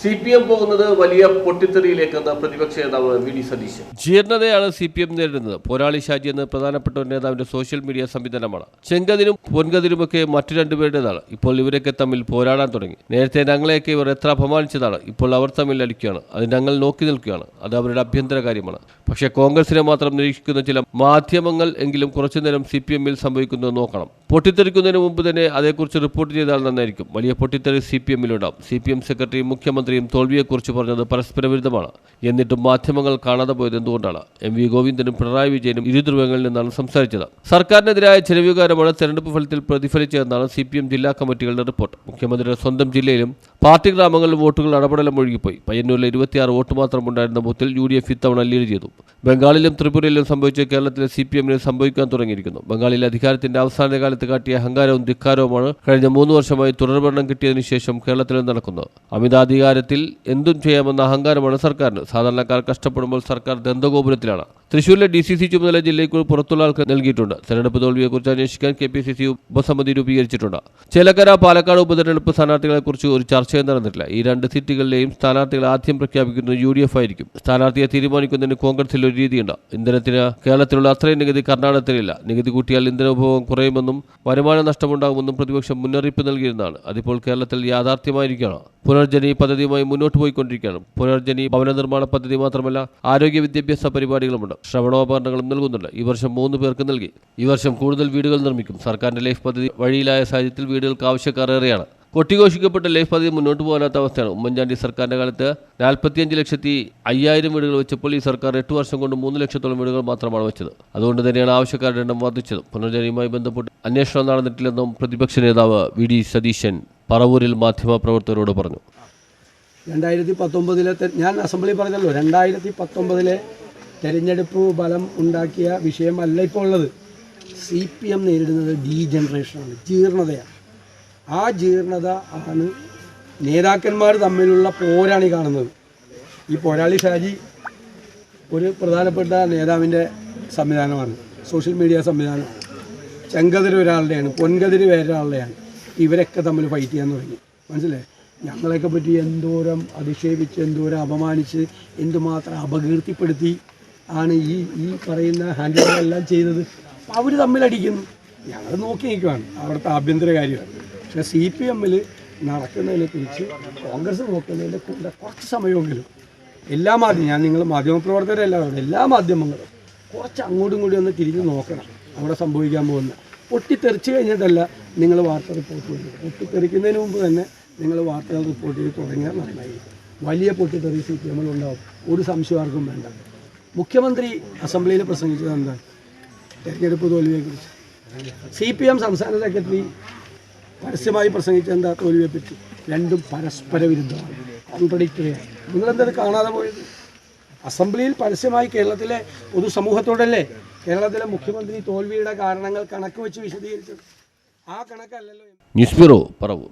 C P M പോകുന്നത് വലിയ പൊട്ടിത്തെറിയിലേക്കെന്ന് പ്രതിപക്ഷ നേതാവ് വി ഡി സതീശൻ. ജീർണതയാണ് സി പി എം നേരിടുന്നത്. പോരാളി ഷാജി എന്ന പ്രധാനപ്പെട്ട ഒരു നേതാവിന്റെ സോഷ്യൽ മീഡിയ സംവിധാനമാണ്. ചെങ്കതിരും പൊൻകതിരുമൊക്കെ മറ്റു രണ്ടുപേരുടേതാണ്. ഇപ്പോൾ ഇവരൊക്കെ തമ്മിൽ പോരാടാൻ തുടങ്ങി. നേരത്തെ ഞങ്ങളെയൊക്കെ ഇവർ എത്ര അപമാനിച്ചതാണ്. ഇപ്പോൾ അവർ തമ്മിൽ അടിക്കുകയാണ് അത് ഞങ്ങൾ നോക്കി നിൽക്കുകയാണ്. അത് അവരുടെ അഭ്യന്തര കാര്യമാണ്. പക്ഷേ കോൺഗ്രസിനെ മാത്രം നിരീക്ഷിക്കുന്ന ചില മാധ്യമങ്ങൾ എങ്കിലും കുറച്ചുനേരം സി പി എമ്മിൽ സംഭവിക്കുന്നത് നോക്കണം. പൊട്ടിത്തെറിക്കുന്നതിന് മുമ്പ് തന്നെ അതേക്കുറിച്ച് റിപ്പോർട്ട് ചെയ്താൽ നന്നായിരിക്കും. വലിയ പൊട്ടിത്തെറി സി പി എമ്മിലുണ്ടാവും സി പി എം സെക്രട്ടറിയും മുഖ്യമന്ത്രിയും തോൽവിയെക്കുറിച്ച് പറഞ്ഞത് പരസ്പര വിരുദ്ധമാണ് എന്നിട്ടും മാധ്യമങ്ങൾ കാണാതെ പോയത് എന്തുകൊണ്ടാണ്? എം വി ഗോവിന്ദനും പിണറായി വിജയനും ഇരുദ്രുവങ്ങളിൽ നിന്നാണ് സംസാരിച്ചത്. സർക്കാരിനെതിരായ ചെലവുകാരമാണ് തെരഞ്ഞെടുപ്പ് ഫലത്തിൽ പ്രതിഫലിച്ചതെന്നാണ് സി പി എം ജില്ലാ കമ്മിറ്റികളുടെ റിപ്പോർട്ട്. മുഖ്യമന്ത്രിയുടെ സ്വന്തം ജില്ലയിലും പാർട്ടി ഗ്രാമങ്ങളിലും വോട്ടുകൾ അടപടലം ഒഴുകിപ്പോയി. പയ്യന്നൂരിലെ ഇരുപത്തിയാറ് വോട്ട് മാത്രം ഉണ്ടായിരുന്ന ബൂത്തിൽ യു ഡി എഫ് ഇത്തവണ ലീഡ് ചെയ്തു. ബംഗാളിലും ത്രിപുരയിലും സംഭവിച്ച കേരളത്തിലെ സി പി എമ്മിന് സംഭവിക്കാൻ തുടങ്ങിയിരിക്കുന്നു. ബംഗാളിലെ അധികാരത്തിന്റെ അവസാന കാലത്ത് കാട്ടിയ അഹങ്കാരവും ധിക്കാരവുമാണ് കഴിഞ്ഞ മൂന്ന് വർഷമായി തുടർഭരണം കിട്ടിയതിനു ശേഷം കേരളത്തിൽ നടക്കുന്നത്. അമിതാധികാരത്തിൽ എന്തും ചെയ്യാമെന്ന അഹങ്കാരമാണ് സർക്കാരിന്. സാധാരണക്കാർ കഷ്ടപ്പെടുമ്പോൾ സർക്കാർ ദന്തഗോപുരത്തിലാണ് തൃശൂരിലെ ഡി സി സി ചുമതല ജില്ലയ്ക്ക് പുറത്തുള്ള ആൾക്ക് നൽകിയിട്ടുണ്ട്. തെരഞ്ഞെടുപ്പ് തോൽവിയെക്കുറിച്ച് അന്വേഷിക്കാൻ കെ പി സി സി ഉപസമിതി രൂപീകരിച്ചിട്ടുണ്ട്. ചേലക്കര പാലക്കാട് ഉപതെരഞ്ഞെടുപ്പ് സ്ഥാനാർത്ഥികളെക്കുറിച്ച് ഒരു ചർച്ചയും നടന്നിട്ടില്ല. ഈ രണ്ട് സീറ്റുകളിലെയും സ്ഥാനാർത്ഥികൾ ആദ്യം പ്രഖ്യാപിക്കുന്നത് യു ഡി എഫ് ആയിരിക്കും. സ്ഥാനാർത്ഥിയെ തീരുമാനിക്കുന്നതിന് കോൺഗ്രസിൽ ഒരു രീതിയുണ്ട്. ഇന്ധനത്തിന് കേരളത്തിലുള്ള അത്രയും നികുതി കർണാടകത്തിലില്ല. നികുതി കൂട്ടിയാൽ ഇന്ധന ഉപഭോഗം കുറയുമെന്നും വരുമാന നഷ്ടമുണ്ടാകുമെന്നും പ്രതിപക്ഷം മുന്നറിയിപ്പ് നൽകിയിരുന്നതാണ്. അതിപ്പോൾ കേരളത്തിൽ യാഥാർത്ഥ്യമായിരിക്കുകയാണ്. പുനർജനി പദ്ധതിയുമായി മുന്നോട്ട് പോയിക്കൊണ്ടിരിക്കുകയാണ്. പുനർജനി ഭവന നിർമ്മാണ പദ്ധതി മാത്രമല്ല ആരോഗ്യ വിദ്യാഭ്യാസ പരിപാടികളുമുണ്ട്. ശ്രവണോപകരണങ്ങളും നൽകുന്നുണ്ട്. ഈ വർഷം മൂന്ന് പേർക്ക് നൽകി. ഈ വർഷം കൂടുതൽ വീടുകൾ നിർമ്മിക്കും. സർക്കാരിന്റെ ലൈഫ് പദ്ധതി വഴിയിലായ സാഹചര്യത്തിൽ വീടുകൾക്ക് ആവശ്യക്കാർ ഏറെയാണ് കൊട്ടിഘോഷിക്കപ്പെട്ട ലൈഫ് പദ്ധതി മുന്നോട്ട് പോകാനാത്ത അവസ്ഥയാണ്. ഉമ്മൻചാണ്ടി സർക്കാരിന്റെ കാലത്ത് നാൽപ്പത്തിയഞ്ച് ലക്ഷത്തി അയ്യായിരം വീടുകൾ വെച്ചപ്പോൾ ഈ സർക്കാർ എട്ട് വർഷം കൊണ്ട് മൂന്ന് ലക്ഷത്തോളം വീടുകൾ മാത്രമാണ് വെച്ചത്. അതുകൊണ്ട് തന്നെയാണ് ആവശ്യക്കാരുടെ എണ്ണം വർദ്ധിച്ചത്. പുനർജനിയുമായി ബന്ധപ്പെട്ട് അന്വേഷണം നടന്നിട്ടില്ലെന്നും പ്രതിപക്ഷ നേതാവ് വി ഡി സതീശൻ പറവൂരിൽ മാധ്യമപ്രവർത്തകരോട് പറഞ്ഞു. രണ്ടായിരത്തി പത്തൊമ്പതിലെ ഞാൻ അസംബ്ലി പറഞ്ഞല്ലോ. രണ്ടായിരത്തി പത്തൊമ്പതിലെ തെരഞ്ഞെടുപ്പ് ഫലം ഉണ്ടാക്കിയ വിഷയമല്ല ഇപ്പോൾ ഉള്ളത്. സി പി എം നേരിടുന്നത് ഡീജനറേഷനാണ് ജീർണതയാണ്. ആ ജീർണത ആണ് നേതാക്കന്മാർ തമ്മിലുള്ള പോരാണ് ഈ കാണുന്നത്. ഈ പോരാളി ഷാജി ഒരു പ്രധാനപ്പെട്ട നേതാവിന്റെ സംവിധാനമാണ് സോഷ്യൽ മീഡിയ സംവിധാനം. ചെങ്കതിര് ഒരാളുടെയാണ് പൊൻകതിര് വേറൊരാളുടെയാണ് ഇവരൊക്കെ തമ്മിൽ ഫൈറ്റ് ചെയ്യാൻ തുടങ്ങി. മനസ്സിലായി? ഞങ്ങളെയൊക്കെ പറ്റി എന്തോരം അധിക്ഷേപിച്ച് എന്തോരം അപമാനിച്ച് എന്തുമാത്രം അപകീർത്തിപ്പെടുത്തി ആണ് ഈ ഈ പറയുന്ന ഹാൻഡിലുകളെല്ലാം ചെയ്തത്. അവർ തമ്മിലടിക്കുന്നു ഞങ്ങൾ നോക്കി നിൽക്കുകയാണ് അവിടുത്തെ ആഭ്യന്തര കാര്യമാണ് പക്ഷേ സി പി എമ്മിൽ നടക്കുന്നതിനെ കുറിച്ച് കോൺഗ്രസ് നോക്കുന്നതിന്റെ കൂടെ കുറച്ച് സമയമെങ്കിലും എല്ലാ മാധ്യമം ഞാൻ നിങ്ങൾ മാധ്യമപ്രവർത്തകരല്ല എല്ലാ മാധ്യമങ്ങളും കുറച്ച് അങ്ങോട്ടും കൂടി ഒന്ന് തിരിഞ്ഞ് നോക്കണം. അവിടെ സംഭവിക്കാൻ പോകുന്ന പൊട്ടിത്തെറിച്ച് കഴിഞ്ഞിട്ടല്ല നിങ്ങൾ വാർത്ത റിപ്പോർട്ട് ചെയ്യുന്നത്. പൊട്ടിത്തെറിക്കുന്നതിന് മുമ്പ് തന്നെ നിങ്ങൾ വാർത്തകൾ റിപ്പോർട്ട് ചെയ്ത് തുടങ്ങിയാൽ നന്നായിരിക്കും. വലിയ പൊട്ടിത്തെറി സി പി എമ്മിലുണ്ടാവും ഒരു സംശയം ആർക്കും വേണ്ട. മുഖ്യമന്ത്രി അസംബ്ലിയിൽ പ്രസംഗിച്ചത് എന്താണ് തെരഞ്ഞെടുപ്പ് തോൽവിയെക്കുറിച്ച്. സി പി എം സംസ്ഥാന സെക്രട്ടറി പരസ്യമായി പ്രസംഗിച്ച എന്താ? തോൽവിയെപ്പറ്റി. രണ്ടും പരസ്പര വിരുദ്ധമാണ്. കോൺട്രഡിക്ടറിയാണ് നിങ്ങളെന്തത് കാണാതെ പോയത്? അസംബ്ലിയിൽ പരസ്യമായി കേരളത്തിലെ പൊതുസമൂഹത്തോടല്ലേ കേരളത്തിലെ മുഖ്യമന്ത്രി തോൽവിയുടെ കാരണങ്ങൾ കണക്ക് വെച്ച് വിശദീകരിച്ചത്? ആ കണക്കല്ലല്ലോ ന്യൂസ് ബ്യൂറോ പറവൂർ.